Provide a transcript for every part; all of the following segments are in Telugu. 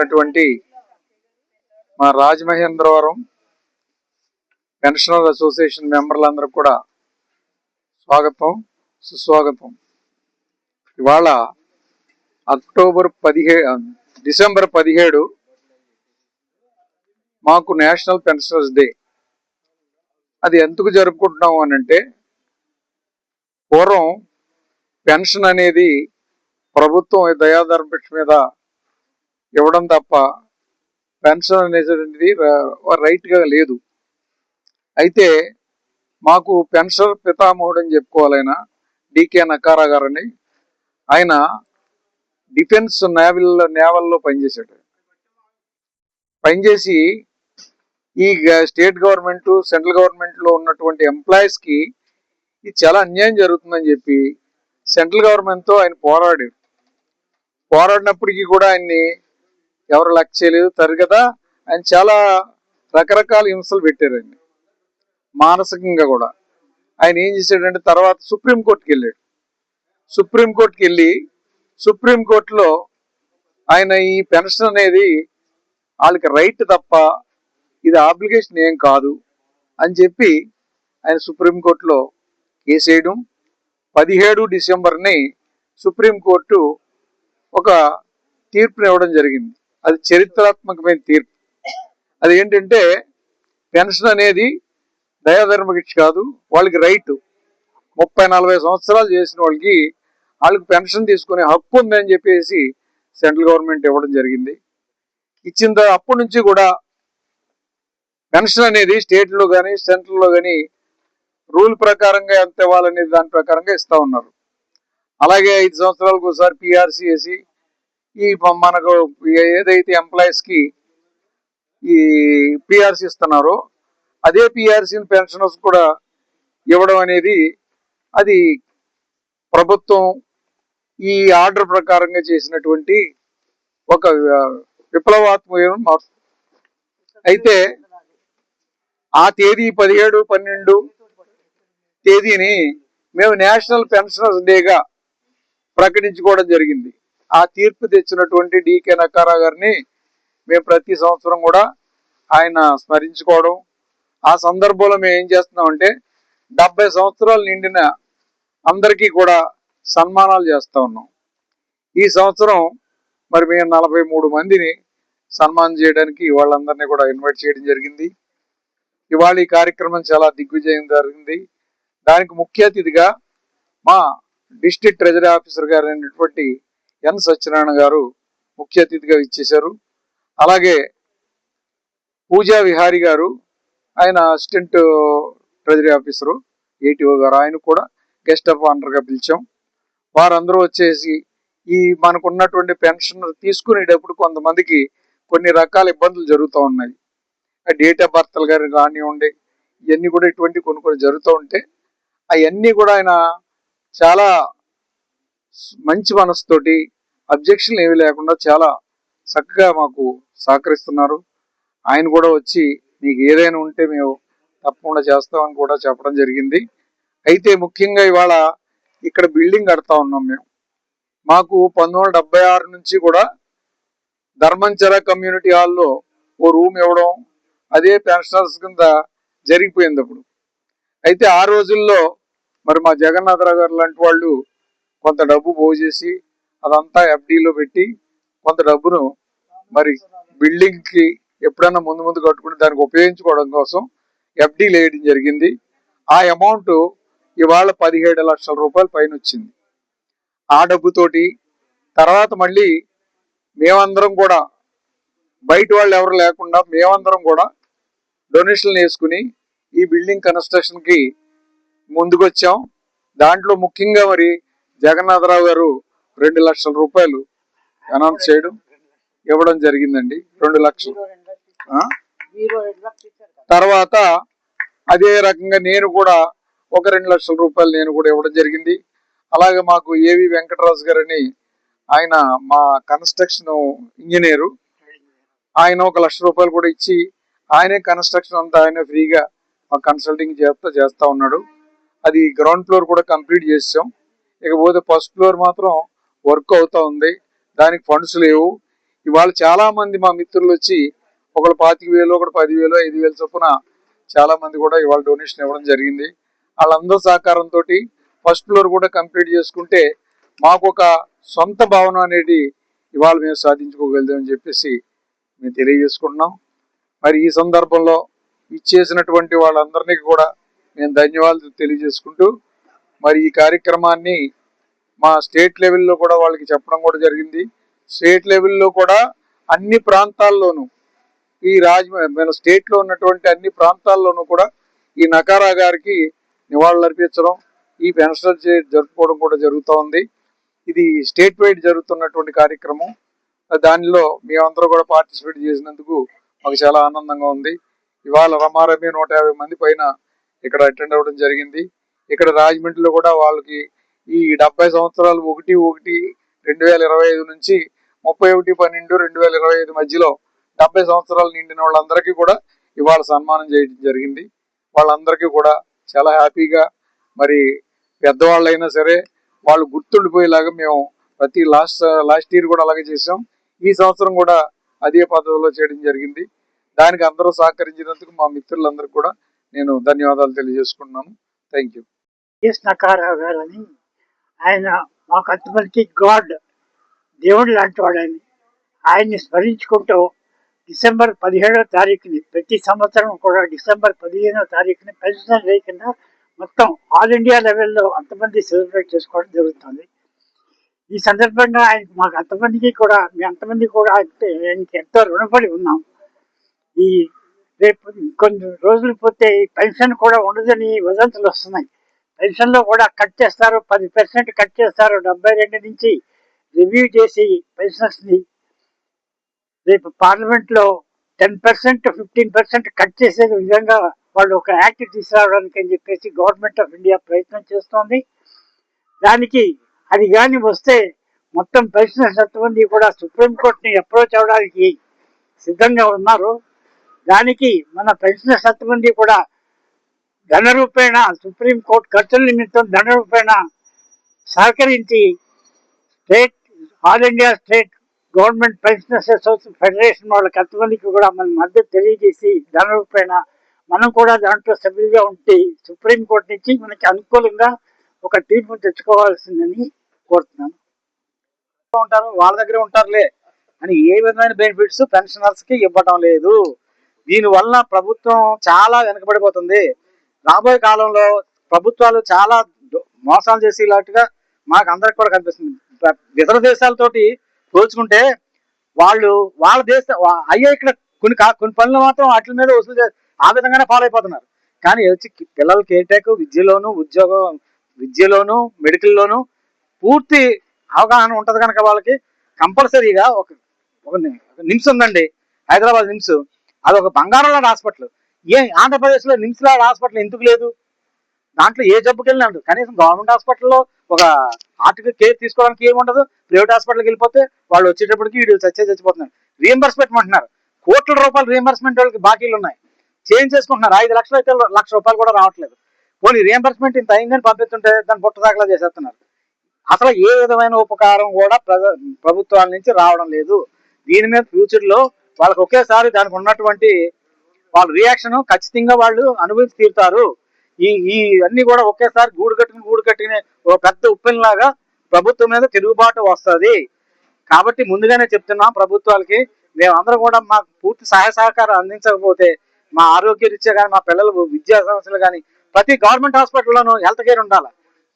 ఉన్నటువంటి మా రాజమహేంద్రవరం పెన్షనర్ అసోసియేషన్ మెంబర్లందరూ కూడా స్వాగతం సుస్వాగతం. ఇవాళ అక్టోబర్ పదిహే డిసెంబర్ పదిహేడు మాకు నేషనల్ పెన్షనర్స్ డే. అది ఎందుకు జరుపుకుంటున్నాము అని అంటే పూర్వం పెన్షన్ అనేది ప్రభుత్వం దయాధర్మ మీద ఇవ్వడం తప్ప పెన్షన్ అనేది రైట్గా లేదు. అయితే మాకు పెన్షన్ పితామహుడు అని చెప్పుకోవాలైనా డికే నకారా గారని ఆయన డిఫెన్స్ నేవల్లో నేవల్లో పనిచేశాడు. పనిచేసి ఈ స్టేట్ గవర్నమెంట్ సెంట్రల్ గవర్నమెంట్లో ఉన్నటువంటి ఎంప్లాయీస్కి ఇది చాలా అన్యాయం జరుగుతుందని చెప్పి సెంట్రల్ గవర్నమెంట్తో ఆయన పోరాడారు పోరాడినప్పటికీ కూడా ఆయన్ని ఎవరు లెక్క చేయలేదు తరు ఆయన చాలా రకరకాల హింసలు పెట్టారండి మానసికంగా కూడా. ఆయన ఏం చేశాడంటే తర్వాత సుప్రీంకోర్టుకి వెళ్ళాడు. సుప్రీంకోర్టుకి వెళ్ళి సుప్రీంకోర్టులో ఆయన ఈ పెన్షన్ అనేది వాళ్ళకి రైట్ తప్ప ఇది ఆబ్లిగేషన్ ఏం కాదు అని చెప్పి ఆయన సుప్రీంకోర్టులో కేసు వేయడం. పదిహేడు డిసెంబర్ని సుప్రీంకోర్టు ఒక తీర్పుని ఇవ్వడం జరిగింది. అది చరిత్రాత్మకమైన తీర్పు. అది ఏంటంటే పెన్షన్ అనేది దయాధర్మకిచ్చి కాదు వాళ్ళకి రైట్. ముప్పై నలభై సంవత్సరాలు చేసిన వాళ్ళకి వాళ్ళకి పెన్షన్ తీసుకునే హక్కు ఉందని చెప్పేసి సెంట్రల్ గవర్నమెంట్ ఇవ్వడం జరిగింది. ఇచ్చిన అప్పటి నుంచి కూడా పెన్షన్ అనేది స్టేట్లో కానీ సెంట్రల్లో కానీ రూల్ ప్రకారంగా ఎంత ఇవ్వాలనేది దాని ప్రకారంగా ఇస్తా ఉన్నారు. అలాగే ఐదు సంవత్సరాలకు ఒకసారి పిఆర్సీ వేసి ఈ మనకు ఏదైతే ఎంప్లాయీస్కి ఈ పిఆర్సీ ఇస్తున్నారో అదే పిఆర్సీ పెన్షనర్స్ కూడా ఇవ్వడం అనేది అది ప్రభుత్వం ఈ ఆర్డర్ ప్రకారంగా చేసినటువంటి ఒక విప్లవాత్మకమైన మార్పు. అయితే ఆ తేదీ పదిహేడు పన్నెండు తేదీని మేము నేషనల్ పెన్షనర్స్ డేగా ప్రకటించుకోవడం జరిగింది. ఆ తీర్పు తెచ్చినటువంటి డికే నక్కారా గారిని మేము ప్రతి సంవత్సరం కూడా ఆయన స్మరించుకోవడం ఆ సందర్భంలో మేము ఏం చేస్తున్నామంటే డెబ్బై సంవత్సరాలు నిండిన అందరికీ కూడా సన్మానాలు చేస్తూ ఉన్నాం. ఈ సంవత్సరం మరి మేము నలభై మూడు మందిని సన్మానం చేయడానికి వాళ్ళందరినీ కూడా ఇన్వైట్ చేయడం జరిగింది. ఇవాళ ఈ కార్యక్రమం చాలా దిగ్విజయం జరిగింది. దానికి ముఖ్య అతిథిగా మా డిస్ట్రిక్ట్ ట్రెజరీ ఆఫీసర్ గారు అయినటువంటి ఎన్ సత్యనారాయణ గారు ముఖ్య అతిథిగా ఇచ్చేశారు. అలాగే పూజా విహారి గారు ఆయన అసిస్టెంట్ ట్రెజరీ ఆఫీసరు ఏటీఓ గారు ఆయన కూడా గెస్ట్ ఆఫ్ ఆనర్గా పిలిచాం. వారందరూ వచ్చేసి ఈ మనకున్నటువంటి పెన్షన్ తీసుకునేటప్పుడు కొంతమందికి కొన్ని రకాల ఇబ్బందులు జరుగుతూ ఉన్నాయి. డేట్ ఆఫ్ బర్త్లు గారు కానివ్వండి ఇవన్నీ కూడా ఇటువంటి కొన్ని కొన్ని జరుగుతూ ఉంటే అవన్నీ కూడా ఆయన చాలా మంచి మనసుతోటి అబ్జెక్షన్ ఏమీ లేకుండా చాలా చక్కగా మాకు సహకరిస్తున్నారు. ఆయన కూడా వచ్చి మీకు ఏదైనా ఉంటే మేము తప్పకుండా చేస్తామని కూడా చెప్పడం జరిగింది. అయితే ముఖ్యంగా ఇవాళ ఇక్కడ బిల్డింగ్ కడతా ఉన్నాం మేము. మాకు పంతొమ్మిది ఆరు నుంచి కూడా ధర్మంచర కమ్యూనిటీ హాల్లో ఓ రూమ్ ఇవ్వడం అదే పెన్షనర్స్ కింద జరిగిపోయింది అప్పుడు. అయితే ఆ రోజుల్లో మరి మా జగన్నాథరావు గారు లాంటి వాళ్ళు కొంత డబ్బు పోగు చేసి అదంతా ఎఫ్డీలో పెట్టి కొంత డబ్బును మరి బిల్డింగ్కి ఎప్పుడన్నా ఎప్పుడైనా ముందు ముందు కట్టుకుని దానికి ఉపయోగించుకోవడం కోసం ఎఫ్డీ వేయడం జరిగింది. ఆ అమౌంట్ ఇవాళ పదిహేడు లక్షల రూపాయలు పైన వచ్చింది. ఆ డబ్బుతోటి తర్వాత మళ్ళీ మేమందరం కూడా బయట వాళ్ళు ఎవరు లేకుండా మేమందరం కూడా డొనేషన్లు వేసుకుని ఈ బిల్డింగ్ కన్స్ట్రక్షన్కి ముందుకొచ్చాం. దాంట్లో ముఖ్యంగా మరి జగన్నాథరావు గారు రెండు లక్షల రూపాయలు అనౌన్స్ చేయడం ఇవ్వడం జరిగిందండి. రెండు లక్షలు? తర్వాత అదే రకంగా నేను కూడా ఒక రెండు లక్షల రూపాయలు నేను కూడా ఇవ్వడం జరిగింది. అలాగే మాకు ఏవి వెంకటరాజు గారని ఆయన మా కన్స్ట్రక్షన్ ఇంజనీరు ఆయన ఒక లక్ష రూపాయలు కూడా ఇచ్చి ఆయనే కన్స్ట్రక్షన్ అంతా ఆయన ఫ్రీగా మా కన్సల్టింగ్ చేస్తా చేస్తా ఉన్నాడు. అది గ్రౌండ్ ఫ్లోర్ కూడా కంప్లీట్ చేసాం. ఇకపోతే ఫస్ట్ ఫ్లోర్ మాత్రం వర్క్ అవుతా ఉంది. దానికి ఫండ్స్ లేవు. ఇవాళ చాలా మంది మా మిత్రులు వచ్చి ఒకళ్ళు పాతిక వేలు ఒకటి పదివేలు ఐదు వేలు చొప్పున చాలా మంది కూడా ఇవాళ డొనేషన్ ఇవ్వడం జరిగింది. వాళ్ళందరి సహకారంతో ఫస్ట్ ఫ్లోర్ కూడా కంప్లీట్ చేసుకుంటే మాకు ఒక సొంత భావన అనేది ఇవాళ మేము సాధించుకోగలుగుతామని చెప్పేసి మేము తెలియజేసుకుంటున్నాం. మరి ఈ సందర్భంలో ఇచ్చేసినటువంటి వాళ్ళందరినీ కూడా నేను ధన్యవాదాలు తెలియజేసుకుంటూ మరి ఈ కార్యక్రమాన్ని మా స్టేట్ లెవెల్లో కూడా వాళ్ళకి చెప్పడం కూడా జరిగింది. స్టేట్ లెవెల్లో కూడా అన్ని ప్రాంతాల్లోనూ ఈ రాజ్ మన స్టేట్లో ఉన్నటువంటి అన్ని ప్రాంతాల్లోనూ కూడా ఈ నకారా గారికి నివాళులు అర్పించడం ఈ పెన్షన్ జరుపుకోవడం కూడా జరుగుతూ ఉంది. ఇది స్టేట్ వైడ్ జరుగుతున్నటువంటి కార్యక్రమం. దానిలో మేమందరూ కూడా పార్టిసిపేట్ చేసినందుకు మాకు చాలా ఆనందంగా ఉంది. ఇవాళ రమారమి నూట యాభై మంది పైన ఇక్కడ అటెండ్ అవ్వడం జరిగింది. ఇక్కడ రాజమండ్రిలో కూడా వాళ్ళకి ఈ డెబ్బై సంవత్సరాలు ఒకటి ఒకటి రెండు వేల ఇరవై ఐదు నుంచి ముప్పై ఒకటి పన్నెండు రెండు వేల ఇరవై ఐదు మధ్యలో డెబ్బై సంవత్సరాలు నిండిన వాళ్ళందరికీ కూడా ఇవాళ సన్మానం చేయడం జరిగింది. వాళ్ళందరికీ కూడా చాలా హ్యాపీగా మరి పెద్దవాళ్ళైనా సరే వాళ్ళు గుర్తుండిపోయేలాగా మేము ప్రతి లాస్ట్ లాస్ట్ ఇయర్ కూడా అలాగే చేసాం ఈ సంవత్సరం కూడా అదే పద్ధతిలో చేయడం జరిగింది. దానికి అందరూ సహకరించినందుకు మా మిత్రులందరికీ కూడా నేను ధన్యవాదాలు తెలియజేసుకుంటున్నాను. Thank you. ఎస్ నకారావు గారని ఆయన మాకు అంతమందికి గాడ్ దేవుడు లాంటి వాడని ఆయన్ని స్మరించుకుంటూ డిసెంబర్ పదిహేడవ తారీఖుని ప్రతి సంవత్సరం కూడా డిసెంబర్ పదిహేనవ తారీఖుని పెన్షన్ లేకుండా మొత్తం ఆల్ ఇండియా లెవెల్లో అంతమంది సెలబ్రేట్ చేసుకోవడం జరుగుతుంది. ఈ సందర్భంగా ఆయన మాకు అంతమందికి కూడా మీ అంతమంది కూడా ఆయనకి ఎంతో రుణపడి ఉన్నాం. ఈ రేపు కొన్ని రోజులు పోతే ఈ పెన్షన్ కూడా ఉండదని వదంతులు వస్తున్నాయి. పెన్షన్లో కూడా కట్ చేస్తారు. పది పర్సెంట్ కట్ చేస్తారు. డెబ్బై రెండు నుంచి రివ్యూ చేసి పెన్షన్స్ని రేపు పార్లమెంట్లో ten percent fifteen percent cut చేసే విధంగా వాళ్ళు ఒక యాక్ట్ తీసుకురావడానికి అని చెప్పేసి గవర్నమెంట్ ఆఫ్ ఇండియా ప్రయత్నం చేస్తోంది. దానికి అది కానీ వస్తే మొత్తం పెన్షనర్స్ ఎంతమంది కూడా సుప్రీంకోర్టుని అప్రోచ్ అవడానికి సిద్ధంగా ఉన్నారు. దానికి మన పెన్షనర్స్ ఎంతమంది కూడా ధనరూపేణ సుప్రీం సుప్రీంకోర్టు ఖర్చుల నిమిత్తం ధనరూపేణ సహకరించి state all India state government pensioners association federation వాళ్ళ ఎంతమందికి కూడా మన మద్దతు తెలియజేసి ధనరూపేణ మనం కూడా దాంట్లో సభ్యులుగా ఉంటే సుప్రీంకోర్టు నుంచి మనకి అనుకూలంగా ఒక తీర్పు తెచ్చుకోవాల్సిందని కోరుతున్నాను. ఉంటారు వాళ్ళ దగ్గర ఉంటారులే అని ఏ విధమైన బెనిఫిట్స్ పెన్షనర్స్కి ఇవ్వడం ఇవ్వటం లేదు. దీనివల్ల ప్రభుత్వం చాలా వెనకబడిపోతుంది. రాబోయే కాలంలో ప్రభుత్వాలు చాలా దో- మోసాలు చేసేలాంటిగా మాకు అందరికి కూడా కనిపిస్తుంది. ఇతర దేశాలతోటి పోల్చుకుంటే వాళ్ళు వాళ్ళ దేశ అయ్యే ఇక్కడ కొన్ని కా- కొన్ని పనులు మాత్రం వాటి మీద వసూలు ఆ విధంగానే పాలైపోతున్నారు. కానీ వచ్చి పిల్లల కేటేక్ విద్యలోను ఉద్యోగం విద్యలోను మెడికల్లోను పూర్తి అవగాహన ఉంటుంది కనుక వాళ్ళకి కంపల్సరీగా ఒక ఒక ని- ఒక నిమ్స్ ఉందండి. హైదరాబాద్ నిమ్స్. అది ఒక బంగారంలో హాస్పిటల్. ఏ ఆంధ్రప్రదేశ్లో హాస్పిటల్ ఎందుకు లేదు? దాంట్లో ఏ జబ్బుకి వెళ్ళినాడు కనీసం గవర్నమెంట్ హాస్పిటల్లో ఒక ఆర్టికల్ కేర్ తీసుకోవడానికి ఏముండదు? ప్రైవేట్ హాస్పిటల్కి వెళ్ళిపోతే వాళ్ళు వచ్చేటప్పటికి వీడు చచ్చే చచ్చిపోతున్నారు. రీఎంబర్స్మెంట్ అంటున్నారు. కోట్ల రూపాయలు రీఎంబర్స్మెంట్ వాళ్ళకి బాకీలు ఉన్నాయి. చేంజ్ చేసుకుంటున్నారు. ఐదు లక్షలు అయితే లక్ష రూపాయలు కూడా రావట్లేదు. పోనీ రీఎంబర్స్మెంట్ ఇంత అయిందని పంపిస్తుంటే దాన్ని బుట్ట దాఖలా చేసేస్తున్నారు. అసలు ఏ విధమైన ఉపకారం కూడా ప్రజ ప్రభుత్వాల నుంచి రావడం లేదు. దీని మీద ఫ్యూచర్లో వాళ్ళకి ఒకేసారి దానికి ఉన్నటువంటి వాళ్ళ రియాక్షన్ ఖచ్చితంగా వాళ్ళు అనుభవించి తీరుతారు. ఈ ఈ అన్ని కూడా ఒకేసారి గూడు కట్టుకుని గూడు కట్టుకునే ఒక పెద్ద ఉప్పెనలాగా ప్రభుత్వం మీద తిరుగుబాటు వస్తుంది. కాబట్టి ముందుగానే చెప్తున్నాం ప్రభుత్వాలకి మేమందరం కూడా మాకు పూర్తి సహాయ సహకారం అందించకపోతే మా ఆరోగ్య రీత్యా కానీ మా పిల్లలు విద్యా సమస్యలు కానీ ప్రతి గవర్నమెంట్ హాస్పిటల్లోనూ హెల్త్ కేర్ ఉండాలి.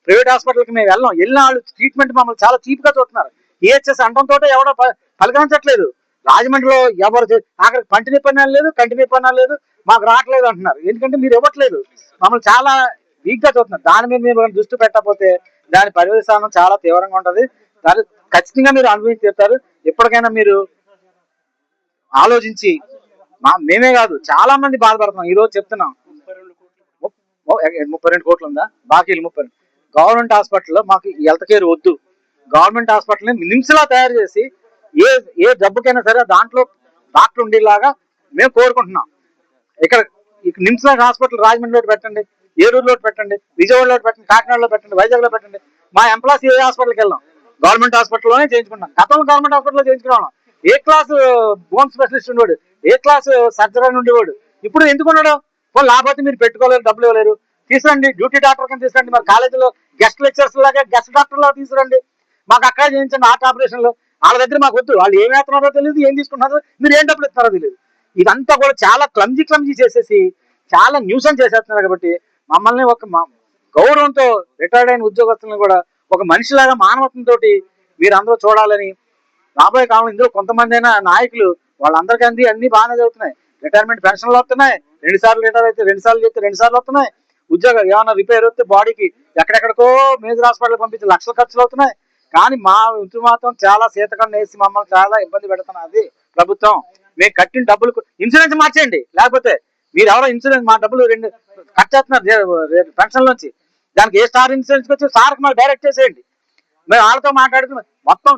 ప్రైవేట్ హాస్పిటల్కి మేము వెళ్ళాం. వెళ్ళిన వాళ్ళు ట్రీట్మెంట్ మమ్మల్ని చాలా చీప్గా చూస్తున్నారు. ఈహెచ్ఎస్ అంటంతో ఎవడో ప- పలకరించట్లేదు. రాజమండ్రిలో ఎవరు చే- ఆఖరికి పంటి లేదు కంటి నిప్పన్నా లేదు మాకు రావట్లేదు అంటున్నారు. ఎందుకంటే మీరు ఇవ్వట్లేదు. మమ్మల్ని చాలా వీక్గా చూస్తున్నారు. దాని మీద మీరు దృష్టి పెట్టకపోతే దాని పరివేశానం చాలా తీవ్రంగా ఉంటుంది. దాని ఖచ్చితంగా మీరు అనుభవించి తీరుతారు. ఎప్పటికైనా మీరు ఆలోచించి మా మేమే కాదు చాలా మంది బాధపడుతున్నాం. ఈరోజు చెప్తున్నాం. ముప్పై రెండు కోట్లు. ఉందా? బాకీలు ముప్పై గవర్నమెంట్ హాస్పిటల్లో మాకు హెల్త్ కేర్ వద్దు. గవర్నమెంట్ హాస్పిటల్ని నిమ్స్లా తయారు చేసి ఏ ఏ జబ్బుకైనా సరే దాంట్లో డాక్టర్ ఉండేలాగా మేము కోరుకుంటున్నాం. ఇక్కడ ఇక్కడ నిమ్స్ హాస్పిటల్ రాజమండ్రిలో పెట్టండి ఏలూరులో పెట్టండి విజయవాడలో పెట్టండి కాకినాడలో పెట్టండి వైజాగ్లో పెట్టండి. మా ఎంప్లాయీస్ ఏ హాస్పిటల్కి వెళ్ళాం? గవర్నమెంట్ హాస్పిటల్లోనే చేయించుకున్నాం. గతంలో గవర్నమెంట్ హాస్పిటల్లో చేయించుకున్నాం ఏ క్లాస్ బోన్ స్పెషలిస్ట్ ఉండేవాడు ఏ క్లాస్ సర్జరీ ఉండేవాడు ఇప్పుడు ఎందుకు ఉన్నాడు? వాళ్ళు లేకపోతే మీరు పెట్టుకోలేరు డబ్బులు ఇవ్వలేరు. తీసురండి డ్యూటీ డాక్టర్ కింద తీసురండి మరి కాలేజీలో గెస్ట్ లెక్చర్స్ లాగా గెస్ట్ డాక్టర్ లాగా తీసురండి మాకు అక్కడ చేయించండి హార్ట్ ఆపరేషన్లో. వాళ్ళ దగ్గర మాకు వద్దు. వాళ్ళు ఏం వేస్తున్నారో తెలియదు ఏం తీసుకుంటున్నారో మీరు ఏం డబ్బులు ఇస్తున్నారో తెలియదు ఇదంతా కూడా చాలా క్లమ్జీ క్లమ్జీ చేసేసి చాలా న్యూసన్ చేసేస్తున్నారు కాబట్టి మమ్మల్ని ఒక గౌరవంతో రిటైర్డ్ అయిన ఉద్యోగస్తులను కూడా ఒక మనిషిలాగా మానవత్వంతో మీరు అందరూ చూడాలని రాబోయే కాలంలో ఇందులో కొంతమంది అయినా నాయకులు వాళ్ళందరికీ అంది అన్ని బాగానే చదువుతున్నాయి రిటైర్మెంట్ పెన్షన్లు వస్తున్నాయి. రెండు సార్లు రిటైర్ అయితే రెండు సార్లు చేస్తే రెండు సార్లు వస్తున్నాయి. ఉద్యోగం ఏమైనా రిపేర్ వస్తే బాడీకి ఎక్కడెక్కడికో మేజర్ హాస్పిటల్ పంపించి లక్షల ఖర్చులు అవుతున్నాయి. కానీ మా ఇంటి మాత్రం చాలా శీతకం వేసి మమ్మల్ని చాలా ఇబ్బంది పెడుతున్నది ప్రభుత్వం. మేము కట్టిన డబ్బులు ఇన్సూరెన్స్ మార్చేయండి. లేకపోతే మీరు ఎవరో ఇన్సూరెన్స్ మా డబ్బులు రెండు కట్ చేస్తున్నారు. పెన్షన్ నుంచి. దానికి ఏ స్టార్ ఇన్సూరెన్స్ వచ్చి స్టార్కి మాకు డైరెక్ట్ చేసేయండి. మేము వాళ్ళతో మాట్లాడుతున్నాం. మొత్తం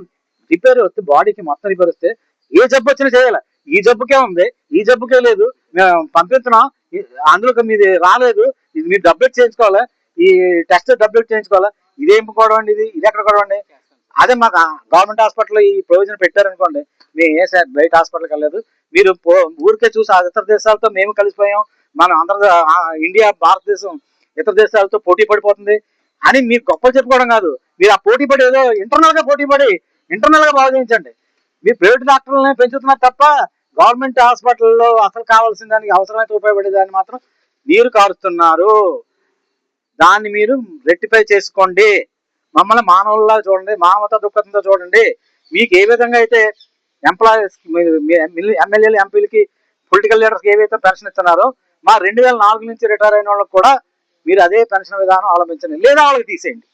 రిపేర్ వస్తే బాడీకి మొత్తం రిపేర్ వస్తే ఏ జబ్బు వచ్చినా చేయాలి. ఈ జబ్బుకే ఉంది. ఈ జబ్బుకే లేదు. మేము పంపిస్తున్నాం. అందులో మీది రాలేదు. ఇది మీరు డబ్బులు చేయించుకోవాలి. ఈ టెస్ట్ డబ్బులు చేయించుకోవాలి. ఇదేం కూడా ఇది? ఇది ఎక్కడ కూడా అదే మాకు గవర్నమెంట్ హాస్పిటల్ ఈ ప్రయోజనం పెట్టారనుకోండి మేము ఏ సార్ బయట హాస్పిటల్కి వెళ్ళలేదు మీరు పో- ఊరికే చూసి ఆ ఇతర దేశాలతో మేము కలిసిపోయాం మనం ఆంధ్ర ఇండియా భారతదేశం ఇతర దేశాలతో పోటీ పడిపోతుంది అని మీరు గొప్పలు చెప్పుకోవడం కాదు. మీరు ఆ పోటీ పడి ఏదో ఇంటర్నల్గా పోటీ పడి ఇంటర్నల్గా బాగా చేయించండి. మీరు ప్రైవేట్ డాక్టర్లని పెంచుతున్నారు తప్ప గవర్నమెంట్ హాస్పిటల్లో అసలు కావాల్సిన దానికి అవసరమైతే ఉపయోగపడే దాన్ని మాత్రం నీరు కారుస్తున్నారు. దాన్ని మీరు రెక్టిఫై చేసుకోండి. మమ్మల్ని మానవుల్లా చూడండి మానవత దృక్పథంతో చూడండి. మీకు ఏ విధంగా అయితే ఎంప్లాయీస్ ఎమ్మెల్యేలు ఎంపీలకి పొలిటికల్ లీడర్స్కి ఏవైతే పెన్షన్ ఇస్తున్నారో మా రెండు వేల నాలుగు నుంచి రిటైర్ అయిన వాళ్ళకి కూడా మీరు అదే పెన్షన్ విధానం అవలంబించండి లేదా వాళ్ళకి తీసేయండి.